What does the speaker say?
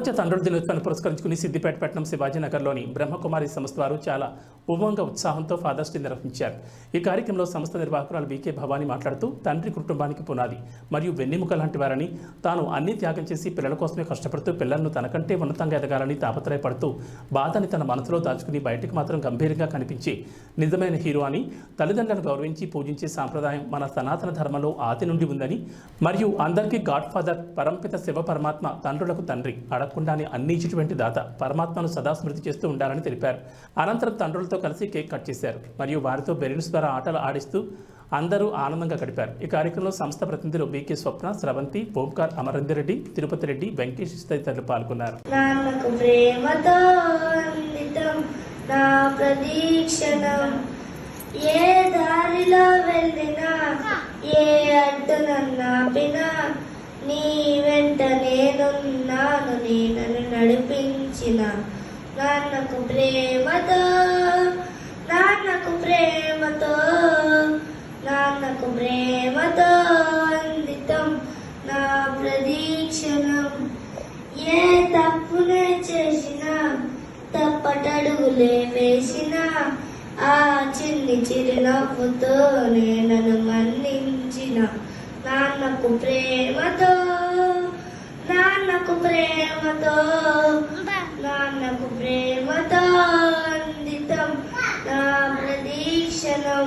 ప్రపంచ తండ్రుల దినోత్సవాన్ని పురస్కరించుకుని సిద్దిపేట పట్టణం శివాజీనగర్లోని బ్రహ్మకుమారి సంస్థ వారు చాలా ఉమంగ ఉత్సాహంతో ఫాదర్స్ డే నిర్వహించారు. ఈ కార్యక్రమంలో సంస్థ నిర్వాహకురాలు వికే భవానీ మాట్లాడుతూ తండ్రి కుటుంబానికి పునాది మరియు వెన్నెముక లాంటి వారని తాను అన్ని త్యాగం చేసి పిల్లల కోసమే కష్టపడుతూ పిల్లలను తనకంటే ఉన్నతంగా ఎదగాలని తాపత్రయపడుతూ బాధని తన మనసులో దాచుకుని బయటకు మాత్రం గంభీరంగా కనిపించి నిజమైన హీరో అని తల్లిదండ్రులను గౌరవించి పూజించే సాంప్రదాయం మన సనాతన ధర్మంలో ఆది నుండి ఉందని మరియు అందరికీ గాడ్ ఫాదర్ పరంపిత శివ పరమాత్మ తండ్రులకు తండ్రి అడగకుండానే అన్ని ఇచ్చినటువంటి దాత పరమాత్మను సదా స్మృతి చేస్తూ ఉండాలని తెలిపారు. అనంతరం తండ్రులతో కలిసి కేక్ కట్ చేశారు. మరియు వారితో బెలూన్స్ ద్వారా ఆటలు ఆడిస్తూ అందరూ ఆనందంగా గడిపారు. ఈ కార్యక్రమంలో సంస్థ ప్రతినిధులు బీకే స్వప్న స్రవంతి ఓంకార్ అమరేందర్ తిరుపతి రెడ్డి వెంకటేష్ తదితరులు పాల్గొన్నారు. నా ప్రదీక్షణం. ఏ దారిలో వెళ్ళినా ఏ అడ్డు నన్నాపినా నీ వెంట నేనున్నాను నడిపించిన నాన్నకు ప్రేమతో నాకు ప్రేమతో అందితం నా ప్రదీక్షణం. ఏ తప్పునే చేసినా తప్పటడుగులే వేసినా ఆ చిన్ని చిరునవ్వుతో నేనను మన్నించిన నాన్నకు ప్రేమతో నాన్నకు ప్రేమతో నాన్నకు ప్రేమతో అందితం నా ప్రదీక్షణం.